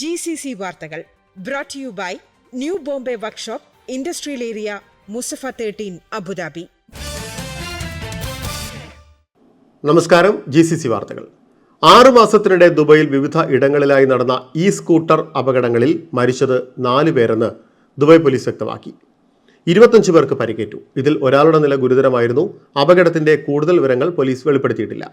G C C വാർത്തകൾ brought you by new Bombay workshop industrial area Mussafah thirteen Abu Dhabi നമസ്കാരം G C C വാർത്തകൾ. ആറു മാസത്തിനിടെ ദുബൈയിൽ വിവിധ ഇടങ്ങളിലായി നടന്ന ഇ സ്കൂട്ടർ അപകടങ്ങളിൽ മരിച്ചത് നാലു പേരെന്ന് ദുബായ് പോലീസ് വ്യക്തമാക്കി. ഇരുപത്തഞ്ച് പേർക്ക് പരിക്കേറ്റു. ഇതിൽ ഒരാളുടെ നില ഗുരുതരമായിരുന്നു. അപകടത്തിന്റെ കൂടുതൽ വിവരങ്ങൾ പോലീസ് വെളിപ്പെടുത്തിയിട്ടില്ല.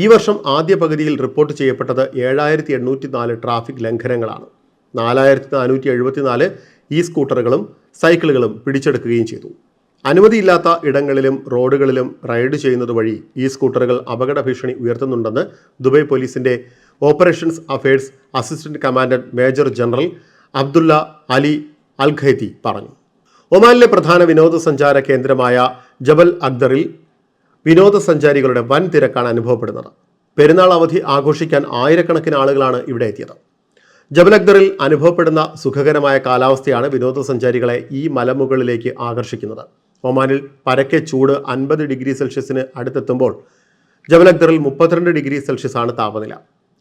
ഈ വർഷം ആദ്യ പകുതിയിൽ റിപ്പോർട്ട് ചെയ്യപ്പെട്ടത് ഏഴായിരത്തി എണ്ണൂറ്റി നാല് ട്രാഫിക് ലംഘനങ്ങളാണ്. നാലായിരത്തി നാനൂറ്റി എഴുപത്തിനാല് ഇ സ്കൂട്ടറുകളും സൈക്കിളുകളും പിടിച്ചെടുക്കുകയും ചെയ്തു. അനുമതിയില്ലാത്ത ഇടങ്ങളിലും റോഡുകളിലും റൈഡ് ചെയ്യുന്നത് വഴി ഈ സ്കൂട്ടറുകൾ അപകട ഭീഷണി ഉയർത്തുന്നുണ്ടെന്ന് ദുബൈ പോലീസിന്റെ operations affairs assistant commandant major general Abdullah Ali Al Khaiti പറഞ്ഞു. ഒമാനിലെ പ്രധാന വിനോദസഞ്ചാര കേന്ദ്രമായ ജബൽ അക്ദറിൽ വിനോദസഞ്ചാരികളുടെ വൻ തിരക്കാണ് അനുഭവപ്പെടുന്നത്. പെരുന്നാൾ അവധി ആഘോഷിക്കാൻ ആയിരക്കണക്കിന് ആളുകളാണ് ഇവിടെ എത്തിയത്. ജബലഗ്ദറിൽ അനുഭവപ്പെടുന്ന സുഖകരമായ കാലാവസ്ഥയാണ് വിനോദസഞ്ചാരികളെ ഈ മലമുകളിലേക്ക് ആകർഷിക്കുന്നത്. ഒമാനിൽ പരക്കെ ചൂട് അൻപത് ഡിഗ്രി സെൽഷ്യസിന് അടുത്തെത്തുമ്പോൾ ജബലഗ്ദറിൽ മുപ്പത്തിരണ്ട് ഡിഗ്രി സെൽഷ്യസ് ആണ് താപനില.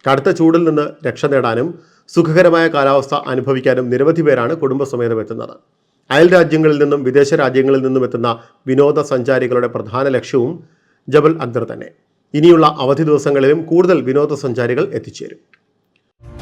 കടുത്ത ചൂടിൽ നിന്ന് രക്ഷ നേടാനും സുഖകരമായ കാലാവസ്ഥ അനുഭവിക്കാനും നിരവധി പേരാണ് കുടുംബസമേതം എത്തുന്നത്. അയൽ രാജ്യങ്ങളിൽ നിന്നും വിദേശ രാജ്യങ്ങളിൽ നിന്നും എത്തുന്ന വിനോദസഞ്ചാരികളുടെ പ്രധാന ലക്ഷ്യവും ജബൽ അക്ദർ തന്നെ. ഇനിയുള്ള അവധി ദിവസങ്ങളിലും കൂടുതൽ വിനോദസഞ്ചാരികൾ എത്തിച്ചേരും.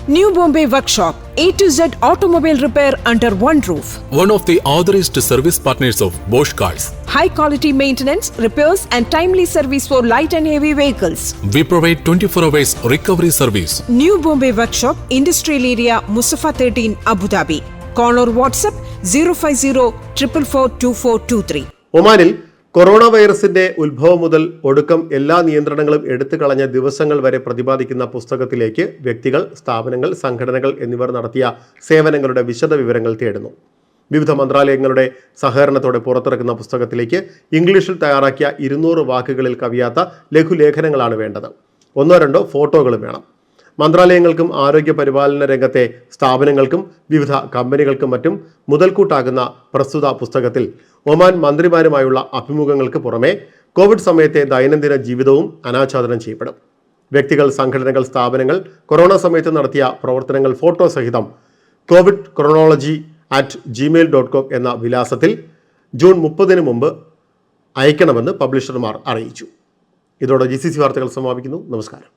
New Bombay workshop A to Z automobile repair under one roof one of the authorized service partners of Bosch Cars. High quality maintenance repairs and timely service for light and heavy vehicles We provide 24 hours recovery service new Bombay workshop industrial area Mussafah thirteen Abu Dhabi caller WhatsApp zero five zero triple four two four two three ഒമാനിൽ corona വൈറസിന്റെ ഉത്ഭവം മുതൽ ഒടുക്കം എല്ലാ നിയന്ത്രണങ്ങളും എടുത്തു കളഞ്ഞ ദിവസങ്ങൾ വരെ പ്രതിപാദിക്കുന്ന പുസ്തകത്തിലേക്ക് വ്യക്തികൾ സ്ഥാപനങ്ങൾ സംഘടനകൾ എന്നിവർ നടത്തിയ സേവനങ്ങളുടെ വിശദ വിവരങ്ങൾ തേടുന്നു. വിവിധ മന്ത്രാലയങ്ങളുടെ സഹകരണത്തോടെ പുറത്തിറക്കുന്ന പുസ്തകത്തിലേക്ക് ഇംഗ്ലീഷിൽ തയ്യാറാക്കിയ ഇരുന്നൂറ് വാക്കുകളിൽ കവിയാത്ത ലഘുലേഖനങ്ങളാണ് വേണ്ടത്. ഒന്നോ രണ്ടോ ഫോട്ടോകളും വേണം. മന്ത്രാലയങ്ങൾക്കും ആരോഗ്യ പരിപാലന രംഗത്തെ സ്ഥാപനങ്ങൾക്കും വിവിധ കമ്പനികൾക്കും മറ്റും മുതൽക്കൂട്ടാകുന്ന പ്രസ്തുത പുസ്തകത്തിൽ ഒമാൻ മന്ത്രിമാരുമായുള്ള അഭിമുഖങ്ങൾക്ക് പുറമെ കോവിഡ് സമയത്തെ ദൈനംദിന ജീവിതവും അനാച്ഛാദനം ചെയ്യപ്പെടും. വ്യക്തികൾ സംഘടനകൾ സ്ഥാപനങ്ങൾ കൊറോണ സമയത്ത് നടത്തിയ പ്രവർത്തനങ്ങൾ ഫോട്ടോ സഹിതം Covid chronology at Gmail dot com എന്ന വിലാസത്തിൽ ജൂൺ മുപ്പതിന് മുമ്പ് അയക്കണമെന്ന് പബ്ലിഷർമാർ അറിയിച്ചു. ഇതോടെ ജി സി സി വാർത്തകൾ സമാപിക്കുന്നു. നമസ്കാരം.